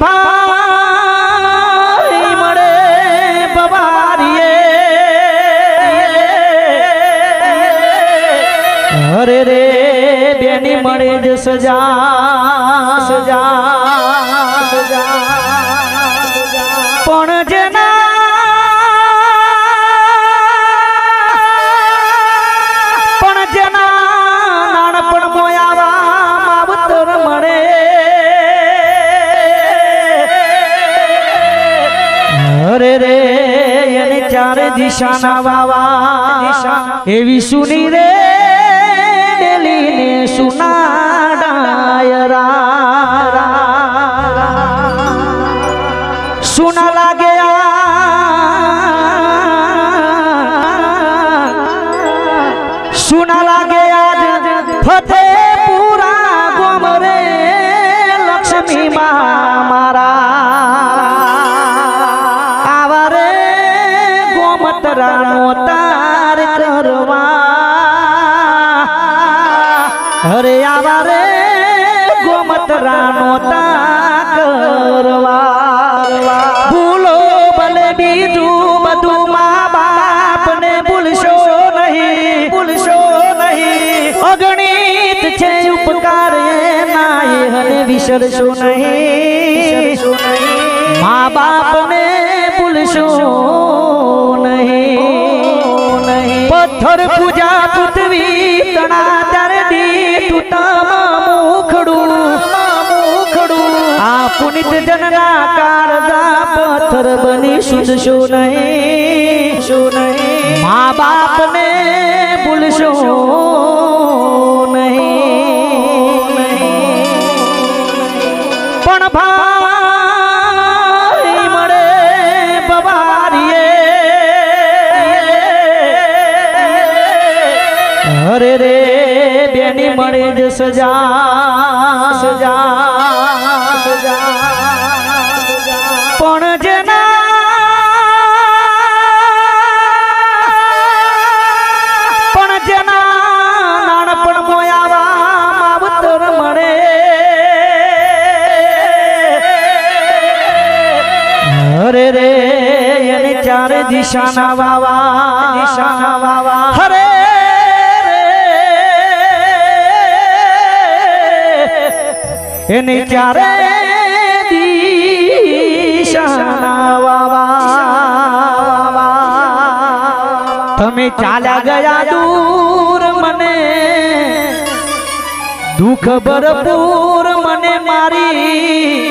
ભાઈ મળે બવારીએ અરે રે બેની મળે જ સજા. ચારે દિશાના વાવા એવી સુની રે ડેલીને સુના ડાયરા સુના લાગે આ સુના લાગે આજ તાર કરવા। હરે આવા રે ગોમતરાનો તાર કરવા। ભૂલો ભલે બીજું બધું મા બાપને ભૂલશો નહીં। ભૂલશો નહીં। અગણિત છે ઉપકાર એના હને વિસરશો નહીં। મા બાપને ભૂલશો નહીં। પથ્થર પૂજા પૃથ્વી તણા ત્યારે તૂટામાં મુખડું. મુખડું આ પુનિત જનના કાળજા પથ્થર બની શુદ્ધશો નહીં. શું નહીં. મા બાપને ભૂલશો. અરે રે બેની મળી જ સજા સજા સજા. પણ જેના અરે રે એને ચારે દિશાના વાવા. દિશાના વાવા. હરે એને ચારે દિશાના તમે ચાલ્યા ગયા દૂર મને. દુઃખ ભરપૂર મને મારી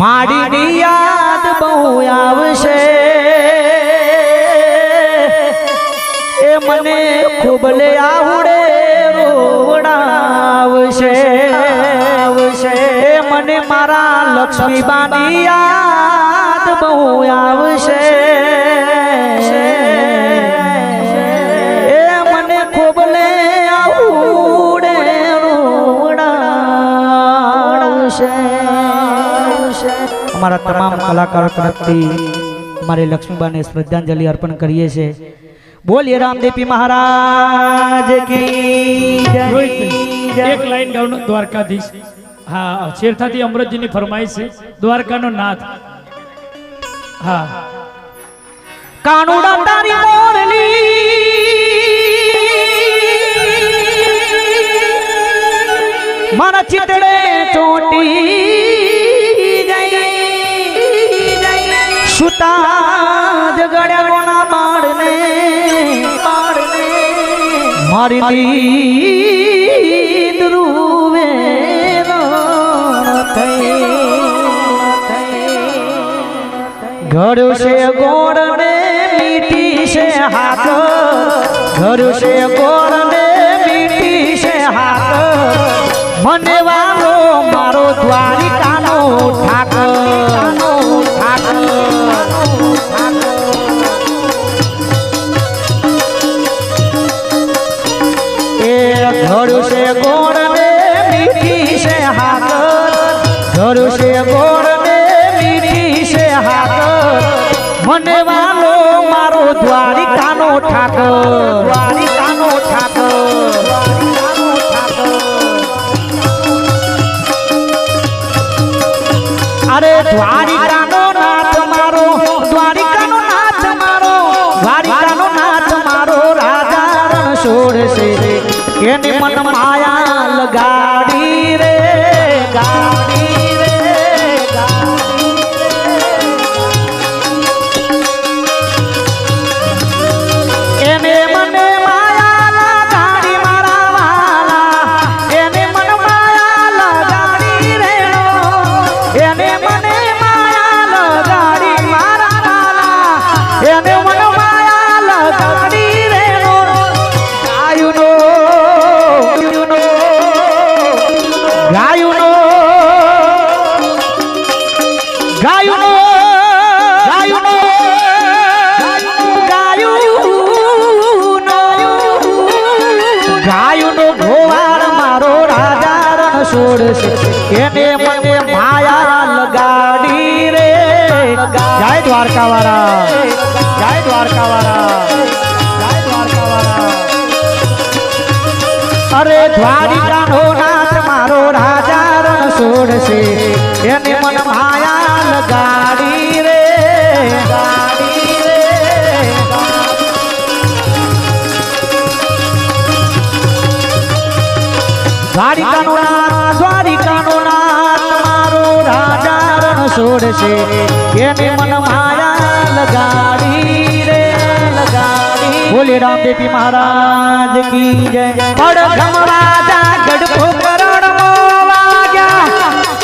માડીની યાદ બહુ આવશે. એ મને ખોબલે આવડે રોડાવશે લક્ષ્મીબાની યાદ બહુ આવશે. એ મને ખોબલે આવડે અમારા તમામ કલાકારો તરફથી અમારી લક્ષ્મીબાને શ્રદ્ધાંજલિ અર્પણ કરીએ છીએ. બોલીએ રામદેવી મહારાજ કી જય. એક લાઈન દ્વારકાધીશ. હા શેરથાથી અમૃતજીની ફરમાઈશ છે, દ્વારકાનો નાથ. હા. કાનુડા તારી મોરલી, મારા ચિતડે ચોટી જઈ સુતા જગડ્યા કોના બાળને બાળને, મારી નીંદ ઘડ્યું છે ગોળ ને મીઠી છે હાથ. ઘડ્યું છે ગોળ ને મીઠી છે હાથ. મને વારો મારો દ્વારિકાનો ઠાકર. મને વાલો મારો દ્વારિકાનો ઠાકર. દ્વારિકાનો ઠાકર અરે દ્વારિકાનો નાથ મારો, દ્વારિકાનો નાથ મારો, દ્વારિકાનો નાથ મારો રાજા રણ છોડશે એને મન માયા લગા જય દ્વારકા વાળા જય દ્વારકા વાળા જય દ્વારકા વાળા અરે દ્વારિકા નો નાથ મારો રાજા રણ છોડશે. એને મને માયા લગાડી રે. દ્વારિકા દ્વારિકાનો નાથ મારો રાજા રણ છોડશે. એને મન માયા લગાડી રે, લગાડી. બોલે રામ દેવી મહારાજ કી જય. પડઘમ રાજા ગઢપો કરણ મો લાગ્યા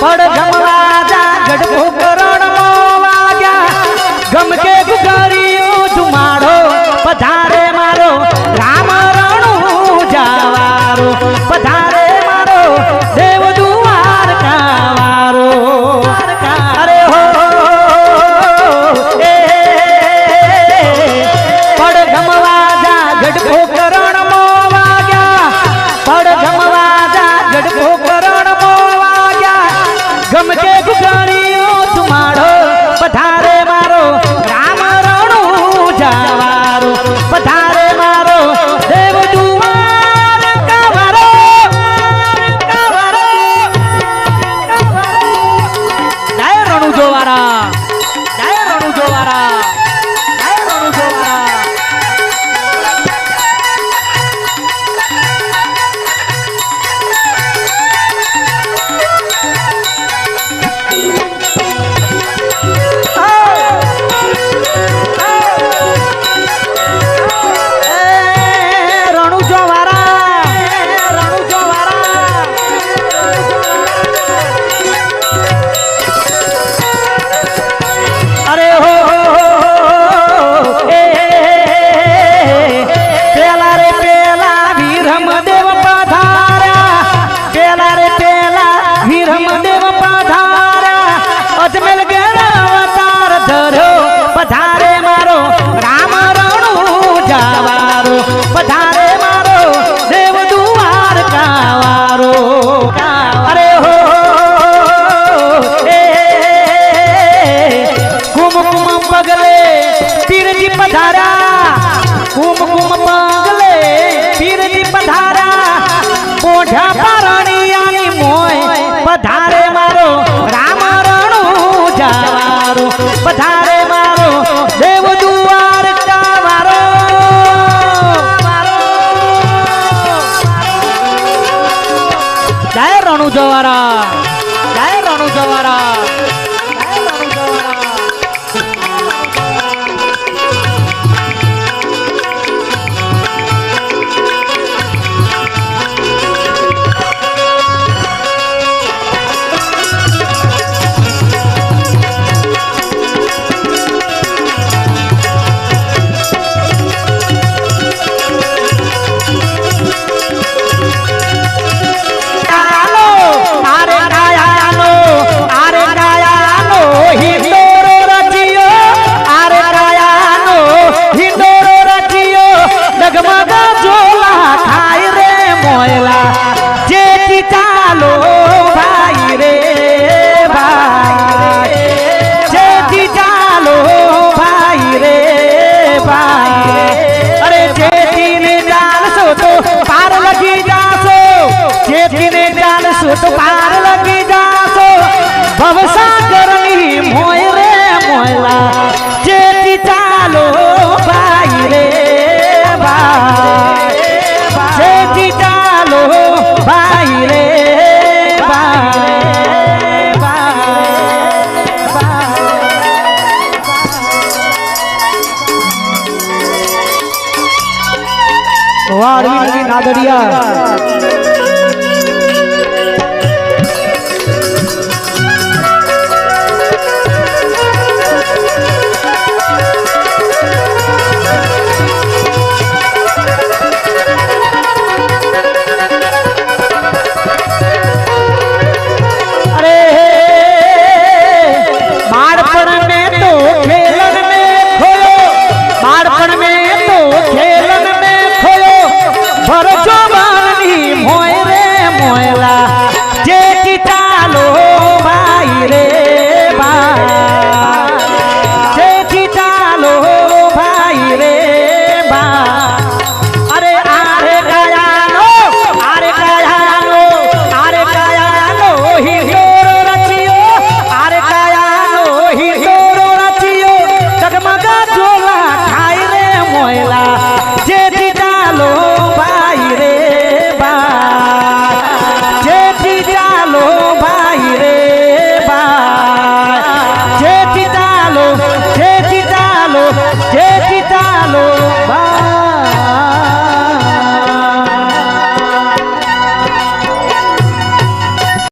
પડઘમ રાજા ગઢપો કરણ મો લાગ્યા ગમ કે ગુગારી પધારે મારો દેવ દ્વારકા મારો. જય રણુ જવારા છૂટ પાર લગી જાશો. ભવસાગરની મોય રે મોયલા. જેથી ચાલો ભાઈ રે ભાઈ. જેથી ચાલો ભાઈ રે વાળવી નાદડિયા. I love Hola.